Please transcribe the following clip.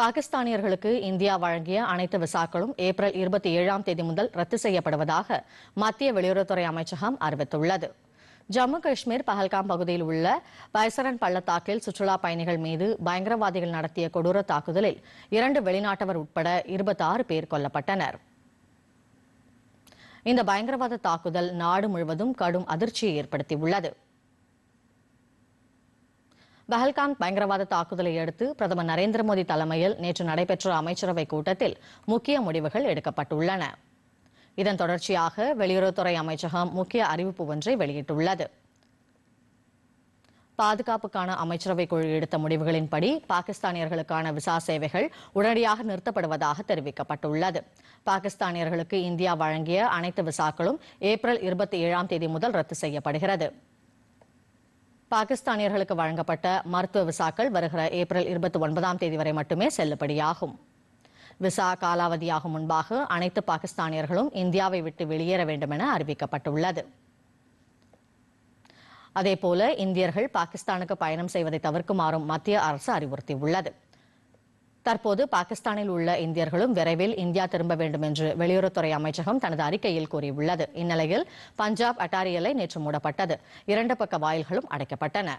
பாகிஸ்தானியர்களுக்கு India வழங்கிய அனைத்து விசாக்களும் April இருபத்தி ஏழாம் தேதி முதல் ரத்து செய்யப்படுவதாக மத்திய வெளியுறவுத்துறை அமைச்சகம் அறிவித்துள்ளது. ஜம்மு காஷ்மீர் பஹல்காம் பகுதியில் உள்ள பைசரன் பள்ளத்தாக்கில் சுற்றுலா பயணிகள் மீது பயங்கரவாதிகள் நடத்திய கொடூர தாக்குதலில் இரண்டு வெளிநாட்டவர் உட்பட இருபத்தாறு பேர் கொல்லப்பட்டனர். இந்த பயங்கரவாத தாக்குதல் நாடு முழுவதும் கடும் அதிர்ச்சியை ஏற்படுத்தியுள்ளது. பஹல்காம் பயங்கரவாத தாக்குதலை அடுத்து பிரதமர் நரேந்திர மோடி தலைமையில் நேற்று நடைபெற்ற அமைச்சரவைக் கூட்டத்தில் முக்கிய முடிவுகள் எடுக்கப்பட்டுள்ளன. இதன் தொடர்ச்சியாக வெளியுறவுத்துறை அமைச்சகம் முக்கிய அறிவிப்பு ஒன்றை வெளியிட்டுள்ளது. பாதுகாப்புக்கான அமைச்சரவை குழு எடுத்த முடிவுகளின்படி பாகிஸ்தானியர்களுக்கான விசா சேவைகள் உடனடியாக நிறுத்தப்படுவதாக தெரிவிக்கப்பட்டுள்ளது. பாகிஸ்தானியர்களுக்கு இந்தியா வழங்கிய அனைத்து விசாக்களும் ஏப்ரல் இருபத்தி ஏழாம் தேதி முதல் ரத்து செய்யப்படுகிறது. பாகிஸ்தானியர்களுக்கு வழங்கப்பட்ட மருத்துவ விசாக்கள் வருகிற ஏப்ரல் இருபத்தி ஒன்பதாம் தேதி வரை மட்டுமே செல்லுபடியாகும். விசா காலாவதியாகும் முன்பாக அனைத்து பாகிஸ்தானியர்களும் இந்தியாவை விட்டு வெளியேற வேண்டும் என அறிவிக்கப்பட்டுள்ளது. அதேபோல இந்தியர்கள் பாகிஸ்தானுக்கு பயணம் செய்வதை தவிர்க்குமாறும் மத்திய அரசு அறிவுறுத்தியுள்ளது. தற்போது பாகிஸ்தானில் உள்ள இந்தியர்களும் விரைவில் இந்தியா திரும்ப வேண்டும் என்று வெளியுறவுத்துறை அமைச்சகம் தனது அறிக்கையில் கூறியுள்ளது. இந்நிலையில் பஞ்சாப் அட்டாரி எல்லை நேற்று மூடப்பட்டது. இரண்டு பக்க வாயில்களும் அடைக்கப்பட்டன.